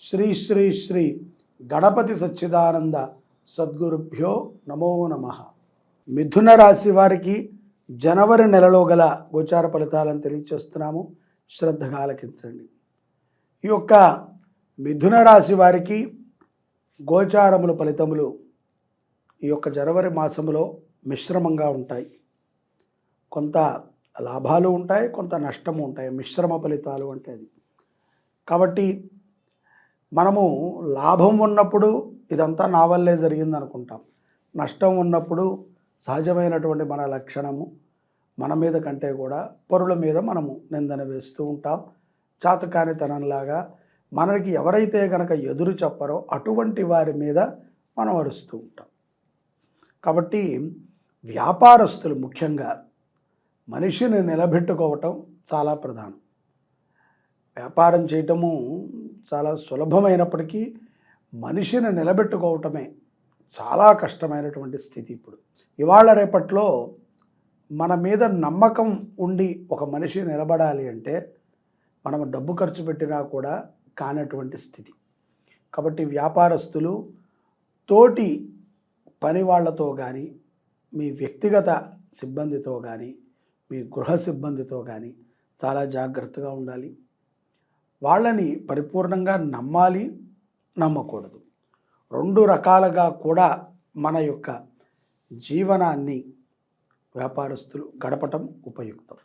శ్రీ శ్రీ శ్రీ గణపతి సచ్చిదానంద సద్గురుభ్యో నమో నమ. మిథున రాశి వారికి జనవరి నెలలో గల గోచార ఫలితాలను తెలియచేస్తున్నాము. శ్రద్ధగా ఆలకించండి. ఈ యొక్క మిథున రాశి వారికి గోచారముల ఫలితములు ఈ యొక్క జనవరి మాసములో మిశ్రమంగా ఉంటాయి. కొంత లాభాలు ఉంటాయి కొంత నష్టము ఉంటాయి. మిశ్రమ ఫలితాలు అంటే అది. కాబట్టి మనము లాభం ఉన్నప్పుడు ఇదంతా నా వల్లే జరిగింది అనుకుంటాం నష్టం ఉన్నప్పుడు సహజమైనటువంటి మన లక్షణము మన మీద కంటే కూడా పరుల మీద మనము నిందన వేస్తూ ఉంటాం. చాతకానితనంలాగా మనకి ఎవరైతే కనుక ఎదురు చెప్పరో అటువంటి వారి మీద మనం అరుస్తూ ఉంటాం. కాబట్టి వ్యాపారస్తులు ముఖ్యంగా మనిషిని నిలబెట్టుకోవటం చాలా ప్రధానం. వ్యాపారం చేయటము చాలా సులభమైనప్పటికీ మనిషిని నిలబెట్టుకోవటమే చాలా కష్టమైనటువంటి స్థితి ఇప్పుడు. ఇవాళ రేపట్లో మన మీద నమ్మకం ఉండి ఒక మనిషి నిలబడాలి అంటే మనం డబ్బు ఖర్చు పెట్టినా కూడా కానటువంటి స్థితి. కాబట్టి వ్యాపారస్తులు తోటి పని వాళ్ళతో కానీ మీ వ్యక్తిగత సిబ్బందితో కానీ మీ గృహ సిబ్బందితో కానీ చాలా జాగ్రత్తగా ఉండాలి. వాళ్ళని పరిపూర్ణంగా నమ్మాలి నమ్మకూడదు. రెండు రకాలుగా కూడా మన యొక్క జీవనాన్ని వ్యాపారస్తులు గడపటం ఉపయుక్తం.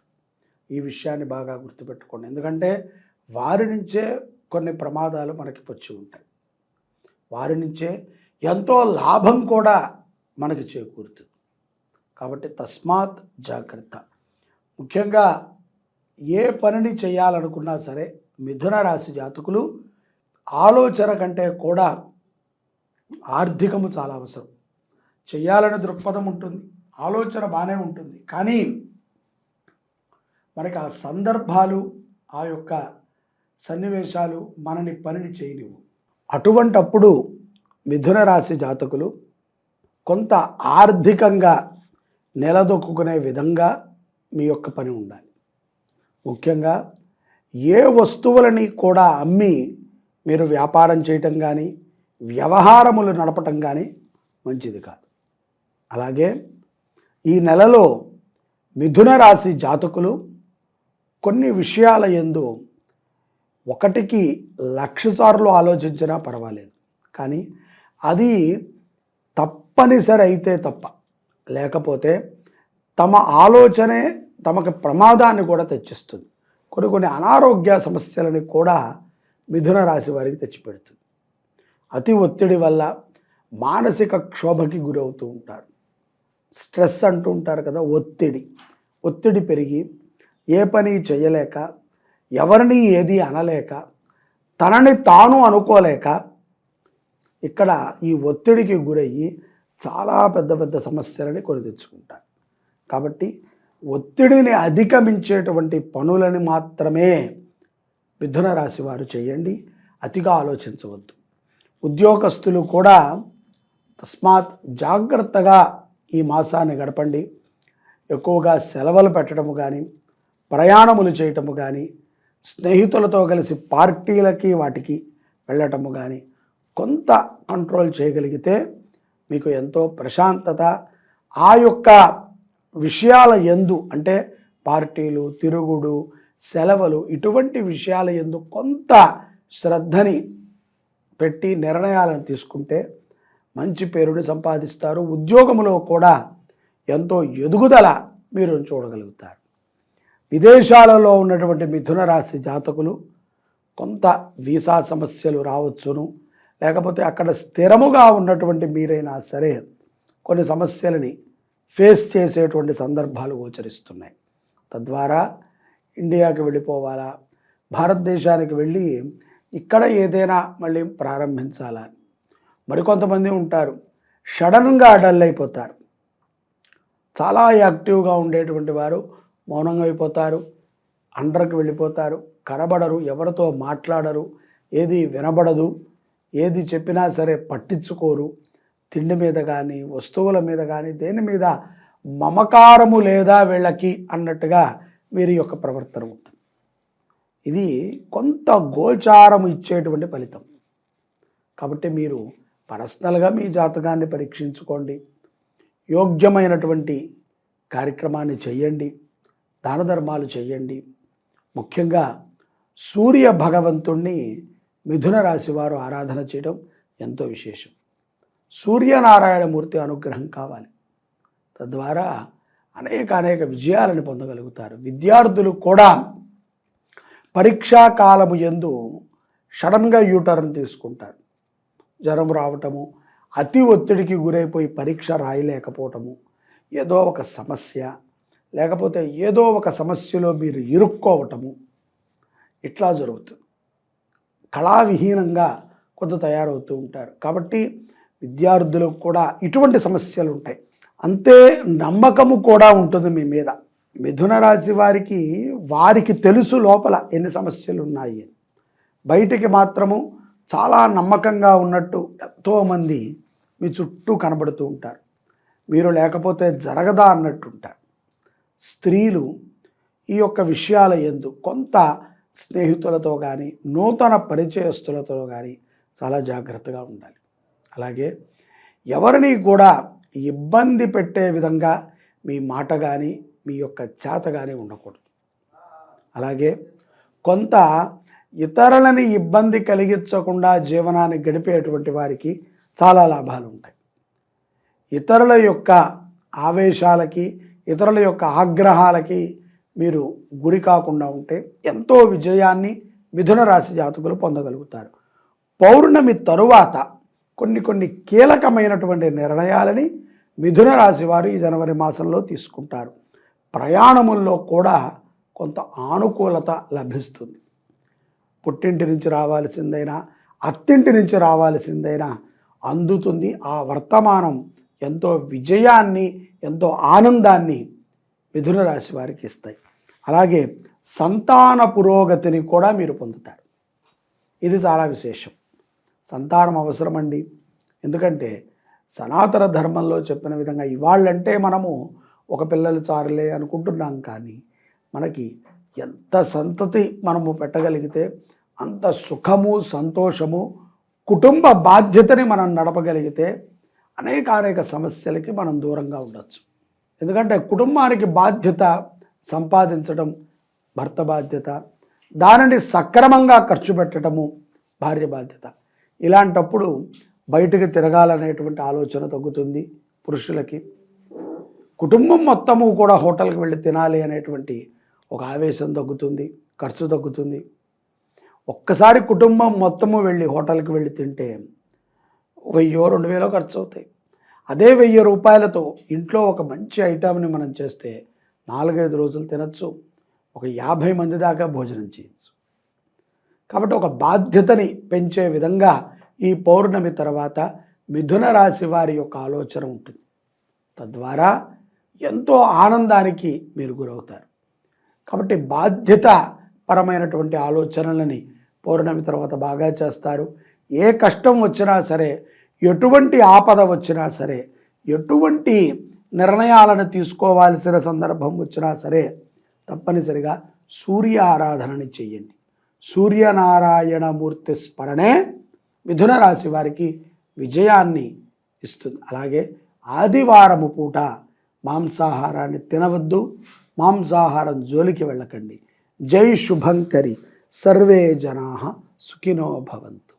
ఈ విషయాన్ని బాగా గుర్తుపెట్టుకోండి. ఎందుకంటే వారి నుంచే కొన్ని ప్రమాదాలు మనకి వచ్చి ఉంటాయి. వారి నుంచే ఎంతో లాభం కూడా మనకి చేకూరుతుంది. కాబట్టి తస్మాత్ జాగ్రత్త. ముఖ్యంగా ఏ పనిని చేయాలనుకున్నా సరే మిథున రాశి జాతకులు ఆలోచన కంటే కూడా ఆర్థికము చాలా అవసరం. చేయాలనే దృక్పథం ఉంటుంది ఆలోచన బాగానే ఉంటుంది. కానీ మనకి ఆ సందర్భాలు ఆ యొక్క సన్నివేశాలు మనని పనిని చేయనివ్వు. అటువంటప్పుడు మిథున రాశి జాతకులు కొంత ఆర్థికంగా నిలదొక్కునే విధంగా మీ యొక్క పని ఉండాలి. ముఖ్యంగా ఏ వస్తువులని కూడా అమ్మి మీరు వ్యాపారం చేయటం కానీ వ్యవహారములు నడపటం కానీ మంచిది కాదు. అలాగే ఈ నెలలో మిథున రాశి జాతకులు కొన్ని విషయాల ఎందు ఒకటికి లక్ష సార్లు ఆలోచించినా పర్వాలేదు. కానీ అది తప్పనిసరి అయితే తప్ప. లేకపోతే తమ ఆలోచనే తమకు ప్రమాదాన్ని కూడా తెచ్చిస్తుంది. కొన్ని కొన్ని అనారోగ్య సమస్యలని కూడా మిథున రాశి వారికి తెచ్చిపెడుతుంది. అతి ఒత్తిడి వల్ల మానసిక క్షోభకి గురవుతూ ఉంటారు. స్ట్రెస్ అంటూ ఉంటారు కదా ఒత్తిడి. ఒత్తిడి పెరిగి ఏ పని చేయలేక ఎవరిని ఏది అనలేక తనని తాను అనుకోలేక ఇక్కడ ఈ ఒత్తిడికి గురయ్యి చాలా పెద్ద పెద్ద సమస్యలని కొని తెచ్చుకుంటారు. కాబట్టి ఒత్తిడిని అధిగమించేటువంటి పనులని మాత్రమే మిథున రాశి వారు చేయండి. అతిగా ఆలోచించవద్దు. ఉద్యోగస్తులు కూడా తస్మాత్ జాగ్రత్తగా ఈ మాసాన్ని గడపండి. ఎక్కువగా సెలవులు పెట్టడము కానీ ప్రయాణములు చేయటము కానీ స్నేహితులతో కలిసి పార్టీలకి వాటికి వెళ్ళటము కానీ కొంత కంట్రోల్ చేయగలిగితే మీకు ఎంతో ప్రశాంతత ఆ యొక్క విషయాల ఎందు అంటే పార్టీలు తిరుగుడు సెలవులు ఇటువంటి విషయాల ఎందు కొంత శ్రద్ధని పెట్టి నిర్ణయాలను తీసుకుంటే మంచి పేరుని సంపాదిస్తారు. ఉద్యోగంలో కూడా ఎంతో ఎదుగుదల మీరు చూడగలుగుతారు. విదేశాలలో ఉన్నటువంటి మిథున రాశి జాతకులు కొంత వీసా సమస్యలు రావచ్చును. లేకపోతే అక్కడ స్థిరముగా ఉన్నటువంటి మీరైనా సరే కొన్ని సమస్యలని ఫేస్ చేసేటువంటి సందర్భాలు గోచరిస్తున్నాయి. తద్వారా ఇండియాకి వెళ్ళిపోవాలా? భారతదేశానికి వెళ్ళి ఇక్కడ ఏదైనా మళ్ళీ ప్రారంభించాలా? మరికొంతమంది ఉంటారు. సడన్గా డల్ అయిపోతారు. చాలా యాక్టివ్గా ఉండేటువంటి వారు మౌనంగా అయిపోతారు. అండర్కి వెళ్ళిపోతారు. కనబడరు. ఎవరితో మాట్లాడరు. ఏది వినబడదు. ఏది చెప్పినా సరే పట్టించుకోరు. తిండి మీద కానీ వస్తువుల మీద కానీ దేని మీద మమకారము లేదా వీళ్ళకి అన్నట్టుగా వీరి యొక్క ప్రవర్తన ఉంటుంది. ఇది కొంత గోచారము ఇచ్చేటువంటి ఫలితం. కాబట్టి మీరు పర్సనల్గా మీ జాతకాన్ని పరీక్షించుకోండి. యోగ్యమైనటువంటి కార్యక్రమాన్ని చేయండి దాన ధర్మాలు చేయండి ముఖ్యంగా సూర్య భగవంతుణ్ణి మిథున రాశి వారు ఆరాధన చేయడం ఎంతో విశేషం. సూర్యనారాయణమూర్తి అనుగ్రహం కావాలి. తద్వారా అనేక అనేక విజయాలను పొందగలుగుతారు. విద్యార్థులు కూడా పరీక్షా కాలము ఎందు సడన్గా యూటర్న్ తీసుకుంటారు. జ్వరం రావటము అతి ఒత్తిడికి గురైపోయి పరీక్ష రాయలేకపోవటము ఏదో ఒక సమస్య లేకపోతే ఏదో ఒక సమస్యలో మీరు ఇరుక్కోవటము ఇట్లా జరుగుతుంది. కళావిహీనంగా కొంత తయారవుతూ ఉంటారు. కాబట్టి విద్యార్థులకు కూడా ఇటువంటి సమస్యలు ఉంటాయి అంతే నమ్మకము కూడా ఉంటుంది మీ మీద. మిథున రాశి వారికి వారికి తెలుసు లోపల ఎన్ని సమస్యలు ఉన్నాయి బయటికి మాత్రము చాలా నమ్మకంగా ఉన్నట్టు ఎంతోమంది మీ చుట్టూ కనబడుతూ ఉంటారు. మీరు లేకపోతే జరగదా అన్నట్టు ఉంటారు. స్త్రీలు ఈ యొక్క విషయాల ఎందు కొంత స్నేహితులతో కానీ నూతన పరిచయస్తులతో కానీ చాలా జాగ్రత్తగా ఉండాలి. అలాగే ఎవరిని కూడా ఇబ్బంది పెట్టే విధంగా మీ మాట కానీ మీ యొక్క చేత కానీ ఉండకూడదు. అలాగే కొంత ఇతరులని ఇబ్బంది కలిగించకుండా జీవనాన్ని గడిపేటువంటి వారికి చాలా లాభాలు ఉంటాయి. ఇతరుల యొక్క ఆవేశాలకి ఇతరుల యొక్క ఆగ్రహాలకి మీరు గురి కాకుండా ఉంటే ఎంతో విజయాన్ని మిథున రాశి జాతకులు పొందగలుగుతారు. పౌర్ణమి తరువాత కొన్ని కొన్ని కీలకమైనటువంటి నిర్ణయాలని మిథున రాశి వారు ఈ జనవరి మాసంలో తీసుకుంటారు. ప్రయాణముల్లో కూడా కొంత ఆనుకూలత లభిస్తుంది. పుట్టింటి నుంచి రావాల్సిందైనా అత్తింటి నుంచి రావాల్సిందైనా అందుతుంది. ఆ వర్తమానం ఎంతో విజయాన్ని ఎంతో ఆనందాన్ని మిథున రాశి వారికి ఇస్తాయి. అలాగే సంతాన పురోగతిని కూడా మీరు పొందుతారు. ఇది చాలా విశేషం. సంతానం అవసరమండి. ఎందుకంటే సనాతన ధర్మంలో చెప్పిన విధంగా ఇవాళ్ళంటే మనము ఒక పిల్లలు చారులే అనుకుంటున్నాం కానీ మనకి ఎంత సంతతి మనము పెట్టగలిగితే అంత సుఖము సంతోషము కుటుంబ బాధ్యతని మనం నడపగలిగితే అనేక అనేక సమస్యలకి మనం దూరంగా ఉండొచ్చు. ఎందుకంటే కుటుంబానికి బాధ్యత సంపాదించడం భర్త బాధ్యత దానిని సక్రమంగా ఖర్చు పెట్టడము భార్య బాధ్యత. ఇలాంటప్పుడు బయటకు తిరగాలనేటువంటి ఆలోచన తగ్గుతుంది పురుషులకి. కుటుంబం మొత్తము కూడా హోటల్కి వెళ్ళి తినాలి అనేటువంటి ఒక ఆవేశం తగ్గుతుంది ఖర్చు తగ్గుతుంది. ఒక్కసారి కుటుంబం మొత్తము వెళ్ళి హోటల్కి వెళ్ళి తింటే వెయ్యో రెండు వేలో ఖర్చు అవుతాయి అదే వెయ్యి రూపాయలతో ఇంట్లో ఒక మంచి ఐటమ్ని మనం చేస్తే నాలుగైదు రోజులు తినచ్చు. ఒక యాభై మంది దాకా భోజనం చేయొచ్చు. కాబట్టి ఒక బాధ్యతని పెంచే విధంగా ఈ పౌర్ణమి తర్వాత మిథున రాశి వారి యొక్క ఆలోచన ఉంటుంది. తద్వారా ఎంతో ఆనందానికి మీరు గురవుతారు. కాబట్టి బాధ్యత పరమైనటువంటి ఆలోచనలని పౌర్ణమి తర్వాత బాగా చేస్తారు. ఏ కష్టం వచ్చినా సరే ఎటువంటి ఆపద వచ్చినా సరే ఎటువంటి నిర్ణయాలను తీసుకోవాల్సిన సందర్భం వచ్చినా సరే తప్పనిసరిగా సూర్య ఆరాధనని చెయ్యండి సూర్యనారాయణమూర్తి స్మరణే మిథున రాశి వారికి విజయాన్ని ఇస్తుంది. అలాగే ఆదివారము పూట మాంసాహారాన్ని తినవద్దు మాంసాహారం జోలికి వెళ్ళకండి. జై శుభంకరి. సర్వే జనా సుఖినో భవంతు.